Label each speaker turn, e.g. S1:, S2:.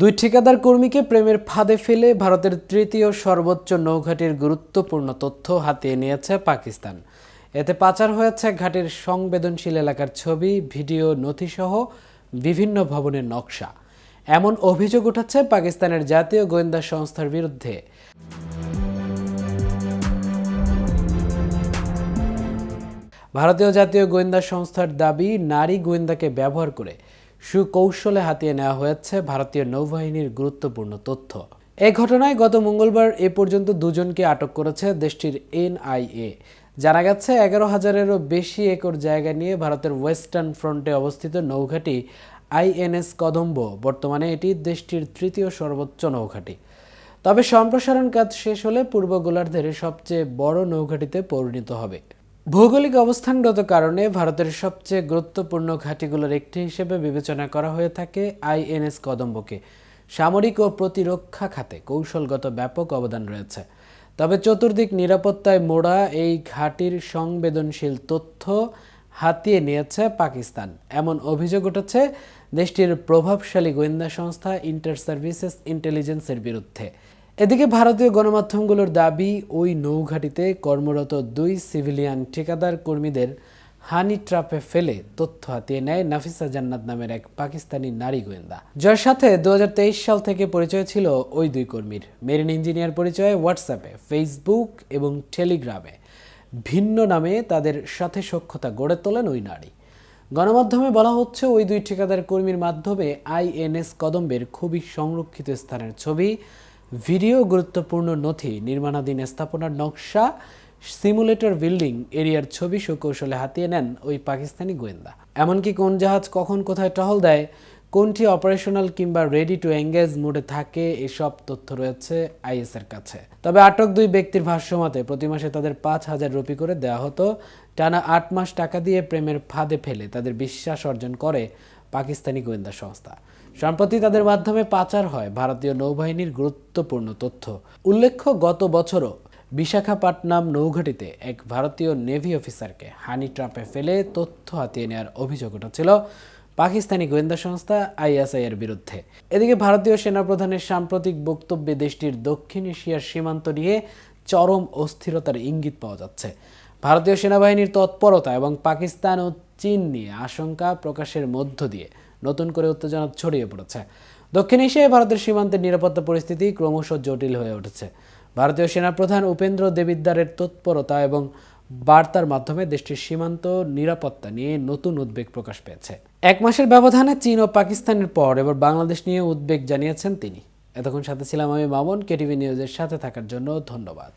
S1: দুই ঠিকাদার কর্মীকে প্রেমের ফাঁদে ফেলে ভারতের তৃতীয় সর্বোচ্চ নৌঘাটির গুরুত্বপূর্ণ তথ্য হাতিয়ে নিয়েছে পাকিস্তান। এতে পাচার হয়েছে ঘাটির সংবেদনশীল এলাকার ছবি, ভিডিও, নথিসহ বিভিন্ন ভবনের নকশা। এমন অভিযোগ উঠেছে পাকিস্তানের জাতীয় গোয়েন্দা সংস্থার বিরুদ্ধে। ভারতীয় জাতীয় গোয়েন্দা সংস্থার দাবি, নারী গোয়েন্দাকে ব্যবহার করে সুকৌশলে হাতিয়ে নেওয়া হয়েছে ভারতীয় নৌবাহিনীর গুরুত্বপূর্ণ তথ্য। এ ঘটনায় গত মঙ্গলবার এ পর্যন্ত দুজনকে আটক করেছে দেশটির এনআইএ। জানা গেছে, এগারো হাজারেরও বেশি একর জায়গা নিয়ে ভারতের ওয়েস্টার্ন ফ্রন্টে অবস্থিত নৌঘাটি আইএনএস কদম্ব। বর্তমানে এটি দেশটির তৃতীয় সর্বোচ্চ নৌঘাটি। তবে সম্প্রসারণ কাজ শেষ হলে পূর্ব গোলার্ধের সবচেয়ে বড় নৌঘাটিতে পরিণত হবে। ভৌগোলিক অবস্থানগত কারণে ভারতের সবচেয়ে গুরুত্বপূর্ণ ঘাঁটিগুলোর একটি হিসেবে বিবেচনা করা হয়ে থাকে আইএনএস কদম্বকে। সামরিক ও প্রতিরক্ষা খাতে কৌশলগত ব্যাপক অবদান রয়েছে। তবে চতুর্দিক নিরাপত্তায় মোড়া এই ঘাঁটির সংবেদনশীল তথ্য হাতিয়ে নিয়েছে পাকিস্তান। এমন অভিযোগ উঠেছে দেশটির প্রভাবশালী গোয়েন্দা সংস্থা ইন্টার সার্ভিসেস ইন্টেলিজেন্সের বিরুদ্ধে। এদিকে ভারতীয় গণমাধ্যমগুলোর দাবি, ওই নৌঘাটিতে কর্মরত দুই সিভিলিয়ান ঠিকাদার কর্মীদের হানি ট্রাপে ফেলে তথ্য হাতিয়ে নেয় নাফিসা জান্নাত নামের এক পাকিস্তানি নারী গোয়েন্দা। যার সাথে দুহাজার তেইশ সাল থেকে পরিচয় ছিল ওই দুই কর্মীর। মেরিন ইঞ্জিনিয়ার পরিচয় হোয়াটসঅ্যাপে, ফেসবুক এবং টেলিগ্রামে। ভিন্ন নামে তাদের সাথে সখ্যতা গড়ে তোলেন ওই নারী। গণমাধ্যমে বলা হচ্ছে, ওই দুই ঠিকাদার কর্মীর মাধ্যমে আইএনএস কদম্বের খুবই সংরক্ষিত স্থানের ছবি ভিডিও গুরুত্বপূর্ণ নথি, নির্মাণাধীন স্থাপনার নকশা, সিমুলেটর বিল্ডিং, এরিয়ার ছবি সুকৌশলে হাতিয়ে নেন ওই পাকিস্তানি গোয়েন্দা। এমনকি কোন জাহাজ কখন কোথায় টহল দেয় কোনটি অপারেশনাল কিংবা রেডি টু এঙ্গেজ মোডে থাকে, এসব তথ্য রয়েছে আইএস এর কাছে। তবে আটক দুই ব্যক্তির ভাষ্যমতে, প্রতি মাসে তাদের পাঁচ হাজার রুপি করে দেওয়া হতো। টানা আট মাস টাকা দিয়ে প্রেমের ফাঁদে ফেলে তাদের বিশ্বাস অর্জন করে পাকিস্তানি গোয়েন্দা সংস্থা। সম্প্রতি তাদের মাধ্যমে পাচার হয় ভারতীয় নৌবাহিনীর গুরুত্বপূর্ণ তথ্য। উল্লেখ্য, গত বছরও বিশাখাপাটনাম নৌঘাটিতে এক ভারতীয় নেভি অফিসারকে হানি ট্রাপে ফেলে তথ্য হাতিয়ে নেওয়ার অভিযোগ উঠেছিল। পাকিস্তানি গোয়েন্দা সংস্থা আইএসআই এর বিরুদ্ধে। এদিকে ভারতীয় সেনাপ্রধানের সাম্প্রতিক বক্তব্যে দেশটির দক্ষিণ এশিয়ার সীমান্ত নিয়ে চরম অস্থিরতার ইঙ্গিত পাওয়া যাচ্ছে। ভারতীয় সেনাবাহিনীর তৎপরতা এবং পাকিস্তান ও চীন নিয়ে আশঙ্কা প্রকাশের মধ্য দিয়ে নতুন করে উত্তেজনা ছড়িয়ে পড়েছে। দক্ষিণ এশিয়ায় ভারতের সীমান্তের নিরাপত্তা পরিস্থিতি ক্রমশ জটিল হয়ে উঠেছে। ভারতীয় সেনাপ্রধান উপেন্দ্র দেবিদ্দারের তৎপরতা এবং বার্তার মাধ্যমে দেশটির সীমান্ত নিরাপত্তা নিয়ে নতুন উদ্বেগ প্রকাশ পেয়েছে। এক মাসের ব্যবধানে চীন ও পাকিস্তানের পর এবার বাংলাদেশ নিয়ে উদ্বেগ জানিয়েছেন তিনি। এতক্ষণ সাথে ছিলাম আমি মামুন, কেটিভি নিউজের সাথে থাকার জন্য ধন্যবাদ।